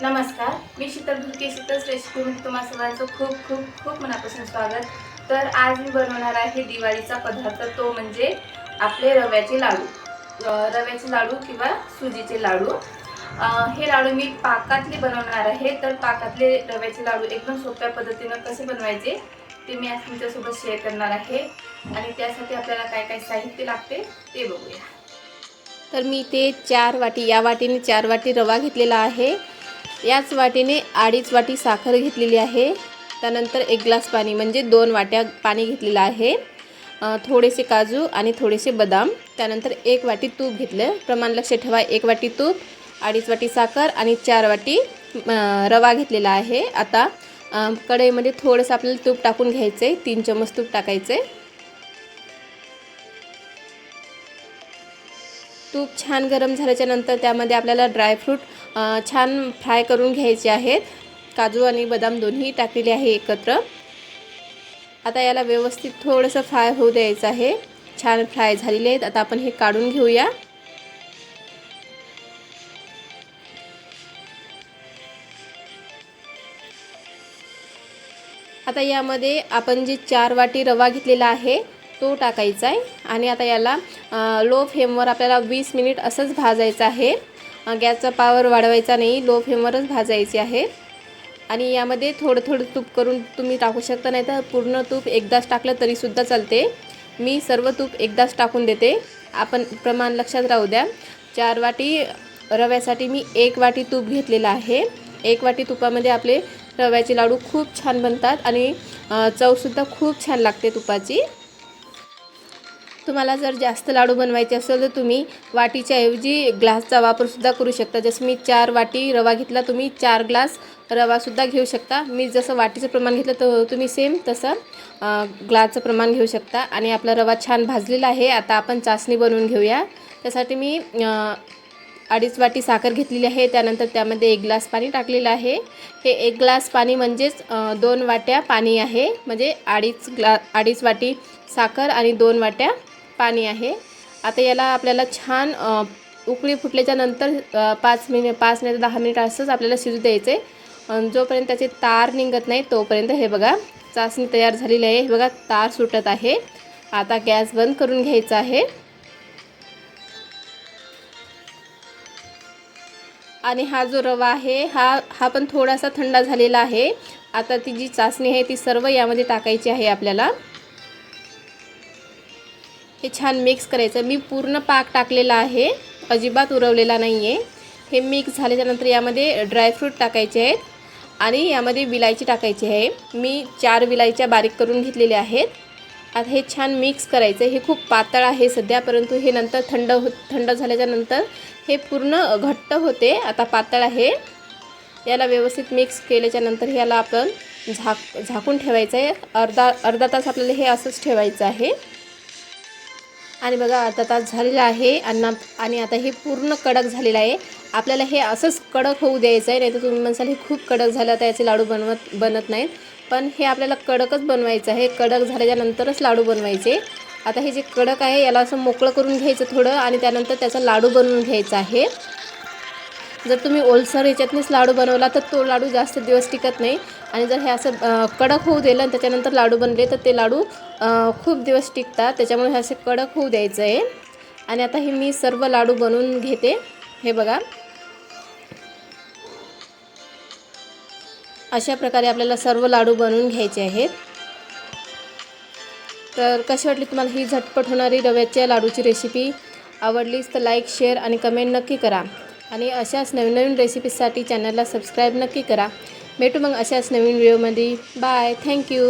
नमस्कार मी शीतल भुके शीतल रेसिपीमध्ये तुम्हा सर्वांचं खूप खूप खूप मनापासून स्वागत. तर आज मी बनवणार आहे दिवाळीचा पदार्थ तो म्हणजे आपले रव्याचे लाडू. रव्याचे लाडू किंवा सुजीचे लाडू. हे लाडू मी पाकातले बनवणार आहे. तर पाकातले रव्याचे लाडू एकदम सोप्या पद्धतीनं कसे बनवायचे ते मी आज तुमच्यासोबत शेअर करणार आहे. आणि त्यासाठी आपल्याला काय काय साहित्य लागते ते बघूया. तर मी ते चार वाटी या वाटीने चार वाटी रवा घेतलेला आहे. याच वाटीने अडीच वाटी साखर घेतलेली आहे. त्यानंतर एक ग्लास पाणी म्हणजे दोन वाट्या पाणी घेतलेलं आहे. थोडेसे काजू आणि थोडेसे बदाम. त्यानंतर एक वाटी तूप घेतलं. प्रमाण लक्ष ठेवा एक वाटी तूप अडीच वाटी साखर आणि चार वाटी रवा घेतलेला आहे. आता कढईमध्ये थोडंसं आपल्याला तूप टाकून घ्यायचं आहे तीन चमच तूप टाकायचं तूप छान गरम झाल्याच्यानंतर त्यामध्ये आपल्याला ड्रायफ्रूट छान फ्राय करून घ्यायचे आहेत. काजू आणि बदाम दोन्ही टाकलेले आहे एकत्र. आता याला व्यवस्थित थोडंसं फ्राय होऊ द्यायचं आहे. छान फ्राय झालेले आहेत. आता आपण हे काढून घेऊया. आता यामध्ये आपण जे चार वाटी रवा घेतलेला आहे तो टाकायचा आहे. आणि आता याला लो फ्लेमवर आपल्याला वीस मिनिट असंच भाजायचं आहे. गॅसचा पावर वाढवायचा नाही लो फ्लेमवरच भाजायची आहे. आणि यामध्ये थोडं थोडं तूप करून तुम्ही टाकू शकता नाही तर पूर्ण तूप एकदाच टाकलं तरीसुद्धा चालते. मी सर्व तूप एकदाच टाकून देते. आपण प्रमाण लक्षात राहू द्या. चार वाटी रव्यासाठी मी एक वाटी तूप घेतलेलं आहे. एक वाटी तुपामध्ये आपले रव्याचे लाडू खूप छान बनतात आणि चवसुद्धा खूप छान लागते तुपाची. तुम्हाला जर जास्त लाडू बनवायचे असेल तर तुम्ही वाटीच्या ऐवजी ग्लासचा वापरसुद्धा करू शकता. जसं मी चार वाटी रवा घेतला तुम्ही चार ग्लास रवासुद्धा घेऊ शकता. मी जसं वाटीचं प्रमाण घेतलं तर तुम्ही सेम तसं ग्लासचं प्रमाण घेऊ शकता. आणि आपला रवा छान भाजलेला आहे. आता आपण चाचणी बनवून घेऊया. त्यासाठी मी अडीच वाटी साखर घेतलेली आहे. त्यानंतर त्यामध्ये एक ग्लास पाणी टाकलेलं आहे. हे एक ग्लास पाणी म्हणजेच दोन वाट्या पाणी आहे. म्हणजे अडीच ग्ला अडीच वाटी साखर आणि दोन वाट्या पाणी आहे. आता याला आपल्याला छान उकळी फुटल्याच्या नंतर पाच मिनिट पाच नाही तर दहा मिनिट असंच आपल्याला शिजू द्यायचं आहे जोपर्यंत त्याचे तार निघत नाही तोपर्यंत हे बघा चाचणी तयार झालेली आहे. हे बघा तार सुटत आहे. आता गॅस बंद करून घ्यायचा आहे. आणि हा जो रवा आहे हा हा पण थोडासा थंड झालेला आहे. आता ती जी चाचणी आहे ती सर्व यामध्ये टाकायची आहे आपल्याला. हे छान मिक्स करायचं. मी पूर्ण पाक टाकलेला आहे. अजिबात उरवलेला नाही आहे हे मिक्स झाल्याच्यानंतर यामध्ये ड्रायफ्रूट टाकायचे आहेत आणि यामध्ये विलायची टाकायची आहे. मी चार विलायच्या बारीक करून घेतलेल्या आहेत. आता हे छान मिक्स करायचं. हे खूप पातळ आहे सध्या परंतु हे नंतर थंड हो थंड झाल्याच्यानंतर हे पूर्ण घट्ट होते. आता पातळ आहे. याला व्यवस्थित मिक्स केल्याच्यानंतर याला ह्याला आपण झाक झाकून ठेवायचं आहे अर्धा अर्धा तास आपल्याला हे असंच ठेवायचं आहे. आणि बघा अर्धा तास झालेला आहे अन्ना आणि आता हे पूर्ण कडक झालेलं आहे. आपल्याला हे असंच कडक होऊ द्यायचं आहे नाही तर तुम्ही म्हणसाल हे खूप कडक झालं तर याचे लाडू बनवत बनत नाहीत. पण हे आपल्याला कडकच बनवायचं आहे. कडक झाल्याच्या नंतरच लाडू बनवायचे. आता हे जे कडक आहे याला असं मोकळं करून घ्यायचं थोडं आणि त्यानंतर त्याचा लाडू बनवून घ्यायचा आहे. जर तुम्ही ओलसर ह्याच्यातनेच लाडू बनवला तर तो लाडू जास्त दिवस टिकत नाही. आणि जर हे असं कडक होऊ दिलं आणि त्याच्यानंतर लाडू बनले तर ते लाडू खूप दिवस टिकतात. त्याच्यामुळे हे असे कडक होऊ द्यायचं आहे. आणि आता हे मी सर्व लाडू बनवून घेते. हे बघा. अशा प्रकारे आपल्याला सर्व लाडू बनवून घ्यायचे आहेत. तर कशी वाटली तुम्हाला ही झटपट होणारी रव्याच्या लाडूची रेसिपी आवडलीच तर लाईक शेअर आणि कमेंट नक्की करा. आणि अशाच नवीन नवीन रेसिपीसाठी चॅनलला सबस्क्राईब नक्की करा. भेटू मग अशाच नवीन व्हिडिओमध्ये. Bye thank you